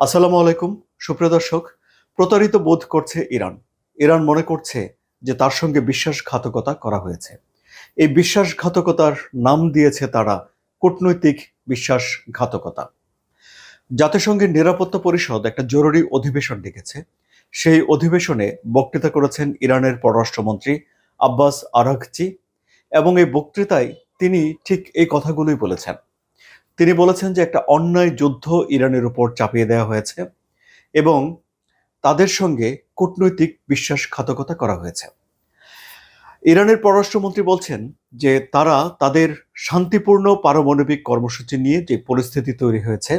আসসালামু আলাইকুম, সুপ্রিয় দর্শক। প্রতারিত বোধ করছে ইরান। ইরান মনে করছে যে তার সঙ্গে বিশ্বাসঘাতকতা করা হয়েছে। এই বিশ্বাসঘাতকতার নাম দিয়েছে তারা কূটনৈতিক বিশ্বাসঘাতকতা। জাতিসংঘের নিরাপত্তা পরিষদ একটা জরুরি অধিবেশন ডেকেছে। সেই অধিবেশনে বক্তৃতা করেছেন ইরানের পররাষ্ট্রমন্ত্রী আব্বাস আরাকচি এবং এই বক্তৃতায় তিনি ঠিক এই কথাগুলোই বলেছেন। তিনি বলেছেন যে একটা অন্যায় যুদ্ধ ইরানের উপর চাপিয়ে দেওয়া হয়েছে এবং তাদের সঙ্গে কূটনৈতিক বিশ্বাসঘাতকতা করা হয়েছে। ইরানের পররাষ্ট্রমন্ত্রী বলছেন যে তারা তাদের শান্তিপূর্ণ পারমাণবিক কর্মসূচি নিয়ে যে পরিস্থিতি তৈরি হয়েছে,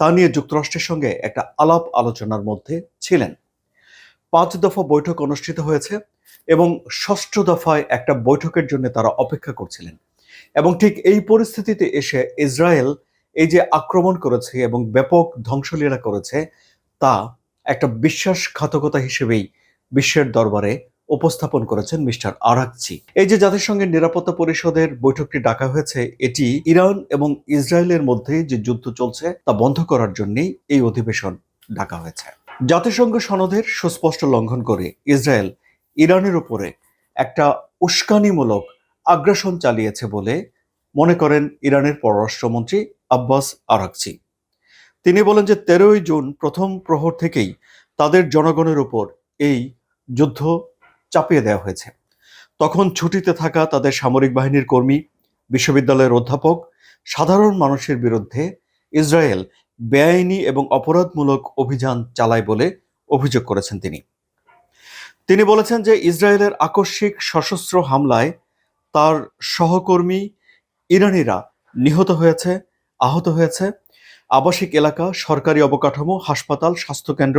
তা নিয়ে যুক্তরাষ্ট্রের সঙ্গে একটা আলাপ আলোচনার মধ্যে ছিলেন। পাঁচ দফা বৈঠক অনুষ্ঠিত হয়েছে এবং ষষ্ঠ দফায় একটা বৈঠকের জন্য তারা অপেক্ষা করছিলেন। এবং ঠিক এই পরিস্থিতিতে এসে ইসরায়েল এই যে আক্রমণ করেছে এবং ব্যাপক ধ্বংসলীলা করেছে, তা একটা বিশ্বাসঘাতকতা হিসেবেই বিশ্বের দরবারে উপস্থাপন করেছেন মিস্টার আরাকচি। এই যে জাতিসংঘের নিরাপত্তা পরিষদের বৈঠকটি ডাকা হয়েছে, এটি ইরান এবং ইসরায়েলের মধ্যে যে যুদ্ধ চলছে তা বন্ধ করার জন্যই এই অধিবেশন ডাকা হয়েছে। জাতিসংঘ সনদের সুস্পষ্ট লঙ্ঘন করে ইসরায়েল ইরানের উপরে একটা উস্কানিমূলক আগ্রাসন চালিয়েছে বলে মনে করেন ইরানের পররাষ্ট্রমন্ত্রী আব্বাস আরাকচি। তিনি বলেন যে তেরোই জুন প্রথম প্রহর থেকেই তাদের জনগণের উপর এই যুদ্ধ চাপিয়ে দেওয়া হয়েছে। তখন ছুটিতে থাকা তাদের সামরিক বাহিনীর কর্মী, বিশ্ববিদ্যালয়ের অধ্যাপক, সাধারণ মানুষের বিরুদ্ধে ইসরায়েল বেআইনি এবং অপরাধমূলক অভিযান চালায় বলে অভিযোগ করেছেন তিনি। তিনি বলেছেন যে ইসরায়েলের আকস্মিক সশস্ত্র হামলায় তার সহকর্মী ইরানিরা নিহত হয়েছে, আহত হয়েছে। আবাসিক এলাকা, সরকারি অবকাঠামো, হাসপাতাল, স্বাস্থ্যকেন্দ্র,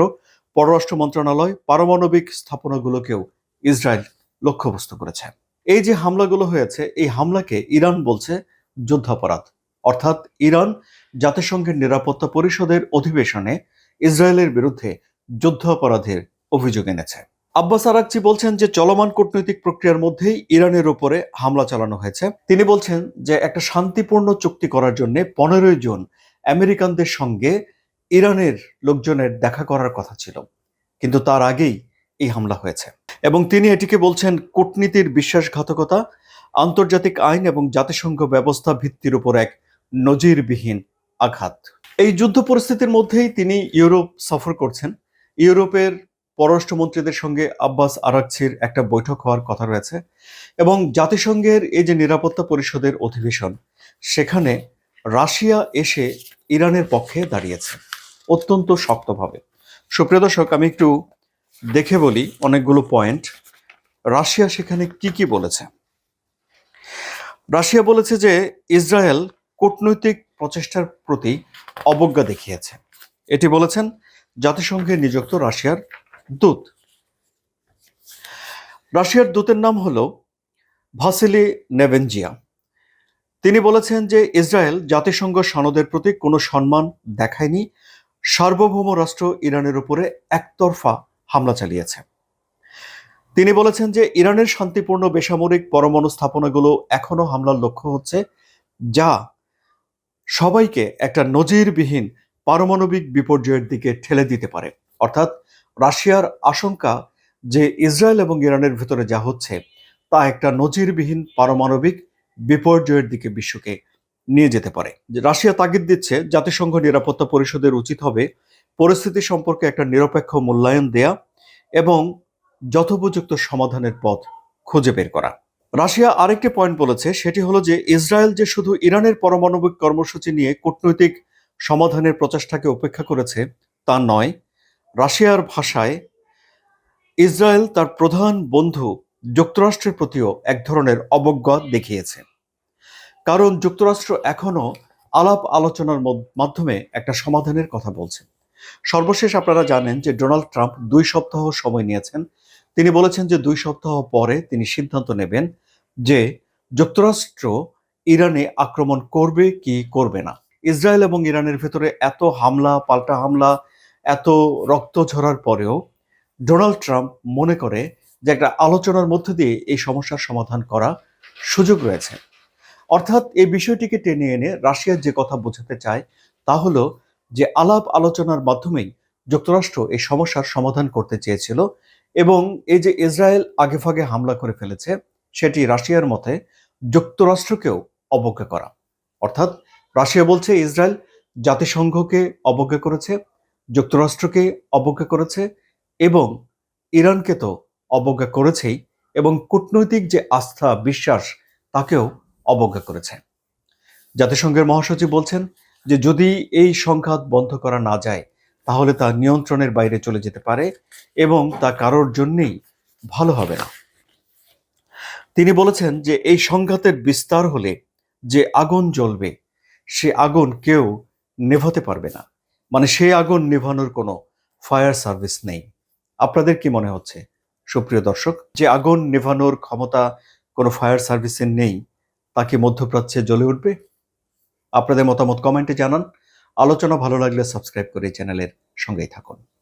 পররাষ্ট্র মন্ত্রণালয়, পারমাণবিক স্থাপনাগুলোকেও ইসরায়েল লক্ষ্যবস্তু করেছে। এই যে হামলাগুলো হয়েছে, এই হামলাকে ইরান বলছে যুদ্ধাপরাধ। অর্থাৎ ইরান জাতিসংঘের নিরাপত্তা পরিষদের অধিবেশনে ইসরায়েলের বিরুদ্ধে যুদ্ধাপরাধের অভিযোগ এনেছে। আব্বাস আরাকচি বলছেন যে চলমান কূটনৈতিক প্রক্রিয়ার মধ্যেই ইরানের উপরে হামলা চালানো হয়েছে। তিনি বলছেন যে একটা শান্তিপূর্ণ চুক্তি করার জন্য পনেরোই জুন আমেরিকানদের সঙ্গে ইরানের লোকজনের দেখা করার কথা ছিল। কিন্তু তার আগেই এই হামলা হয়েছে। এবং তিনি এটিকে বলছেন কূটনীতির বিশ্বাসঘাতকতা, আন্তর্জাতিক আইন এবং জাতিসংঘ ব্যবস্থা ভিত্তির উপর এক নজিরবিহীন আঘাত। এই যুদ্ধ পরিস্থিতির মধ্যেই তিনি ইউরোপ সফর করছেন। ইউরোপের পররাষ্ট্রমন্ত্রীদের সঙ্গে আব্বাস আরাকছির একটা বৈঠক হওয়ার কথা রয়েছে এবং জাতিসংঘের এই যে নিরাপত্তা পরিষদের অধিবেশন, সেখানে রাশিয়া এসে ইরানের পক্ষে দাঁড়িয়েছে। অত্যন্ত শক্তভাবে। সুপ্রিয় দর্শক, আমি একটু দেখে বলি অনেকগুলো পয়েন্ট। রাশিয়া সেখানে কি কি বলেছে? রাশিয়া বলেছে যে ইসরায়েল কূটনৈতিক প্রচেষ্টার প্রতি অবজ্ঞা দেখিয়েছে। এটি বলেছেন জাতিসংঘে নিযুক্ত রাশিয়ার দূত। রাশিয়ার দূতের নাম হলো ভাসিলি নেভেনজিয়া। তিনি বলেছেন যে ইসরায়েল জাতিসংঘ সনদের প্রতি কোনো সম্মান দেখায়নি, সার্বভৌম রাষ্ট্র ইরানের উপরে একতরফা হামলা চালিয়েছে। তিনি বলেছেন যে ইরানের শান্তিপূর্ণ বেসামরিক পরমাণু স্থাপনাগুলো এখনও হামলার লক্ষ্য হচ্ছে, যা সবাইকে একটা নজিরবিহীন পারমাণবিক বিপর্যয়ের দিকে ঠেলে দিতে পারে। অর্থাৎ রাশিয়ার আশঙ্কা যে ইসরায়েল এবং ইরানের ভেতরে যা হচ্ছে, তা একটা নজিরবিহীন পারমাণবিক বিপর্যয়ের দিকে বিশ্বকে নিয়ে যেতে পারে। রাশিয়া তাগিদ দিচ্ছে, জাতিসংঘ নিরাপত্তা পরিষদের উচিত হবে পরিস্থিতি সম্পর্কে একটা নিরপেক্ষ মূল্যায়ন দেয়া এবং যথোপযুক্ত সমাধানের পথ খুঁজে বের করা। রাশিয়া আরেকটি পয়েন্ট বলেছে, সেটি হলো যে ইসরায়েল যে শুধু ইরানের পারমাণবিক কর্মসূচি নিয়ে কূটনৈতিক সমাধানের প্রচেষ্টাকে উপেক্ষা করেছে, তা নয় রাশিয়ার ভাষায় ইসরায়েল তার প্রধান বন্ধু যুক্তরাষ্ট্রের প্রতিও এক ধরনের অবজ্ঞা দেখিয়েছে। কারণ যুক্তরাষ্ট্র এখনও আলাপ আলোচনার মাধ্যমে একটা সমাধানের কথা বলছেন সর্বশেষ আপনারা জানেন যে ডোনাল্ড ট্রাম্প দুই সপ্তাহ সময় নিয়েছেন। তিনি বলেছেন যে দুই সপ্তাহ পরে তিনি সিদ্ধান্ত নেবেন যে যুক্তরাষ্ট্র ইরানে আক্রমণ করবে কি করবে না। ইসরায়েল এবং ইরানের ভেতরে এত হামলা, পাল্টা হামলা এত রক্ত ঝরার পরেও ডোনাল্ড ট্রাম্প মনে করে যে একটা আলোচনার মধ্য দিয়ে এই সমস্যার সমাধান করা সুযোগ রয়েছে। অর্থাৎ এই বিষয়টিকে টেনে এনে রাশিয়া যে কথা বোঝাতে চায় তা হলো যে আলাপ আলোচনার মাধ্যমেই যুক্তরাষ্ট্র এই সমস্যার সমাধান করতে চেয়েছিল এবং এই যে ইসরায়েল আগেভাগে হামলা করে ফেলেছে, সেটি রাশিয়ার মতে যুক্তরাষ্ট্রকেও অবজ্ঞা করা। অর্থাৎ রাশিয়া বলছে, ইসরায়েল জাতিসংঘকে অবজ্ঞা করেছে যুক্তরাষ্ট্রকে অবজ্ঞা করেছে এবং ইরানকে তো অবজ্ঞা করেছেই এবং কূটনৈতিক যে আস্থা, বিশ্বাস, তাকেও অবজ্ঞা করেছে। জাতিসংঘের মহাসচিব বলছেন যে যদি এই সংঘাত বন্ধ করা না যায়, তাহলে তা নিয়ন্ত্রণের বাইরে চলে যেতে পারে এবং তা কারোর জন্যেই ভালো হবে না। তিনি বলেছেন যে এই সংঘাতের বিস্তার হলে যে আগুন জ্বলবে, সে আগুন কেউ নেভাতে পারবে না। মানে সেই আগুন নিভানোর কোনো ফায়ার সার্ভিস নেই। আপনাদের কি মনে হচ্ছে? সুপ্রিয় দর্শক, যে আগুন নেভানোর ক্ষমতা কোনো ফায়ার সার্ভিসের নেই, তা কি মধ্যপ্রাচ্যে জ্বলে উঠবে? আপনাদের মতামত কমেন্টে জানান। আলোচনা ভালো লাগলে সাবস্ক্রাইব করে চ্যানেলের সঙ্গেই থাকুন।